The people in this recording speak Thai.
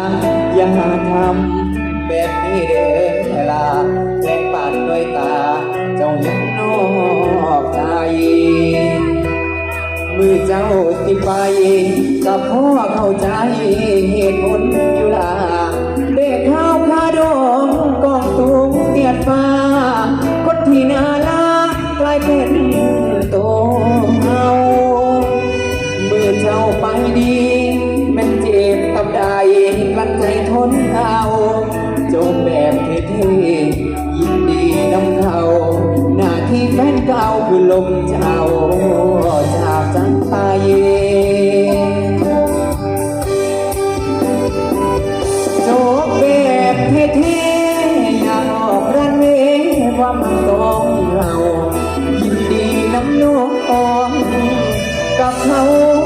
อย่าทำแบบนี้เด้อลาแกล้งปาดด้วยตา เจ้ายังนอกใจ มือเจ้าสิไปกับพ่อเข้าใจ เหตุผลอยู่ล่ะเด็กข้าวคาดงกองตูงเตียดฟ้า คนที่น่ารักกลายเป็นตัวเฮาเมื่อเจ้าไปดี ลั้นใจทนเอาจงแบบเท่ๆยินดีน้ำเขาหน้าที่แฟนเก่าคือลมเจ้าจากจันไปโจบแบบเท่ๆอย่าออกรันเวความต้องเรายินดีน้ำนองกับเขา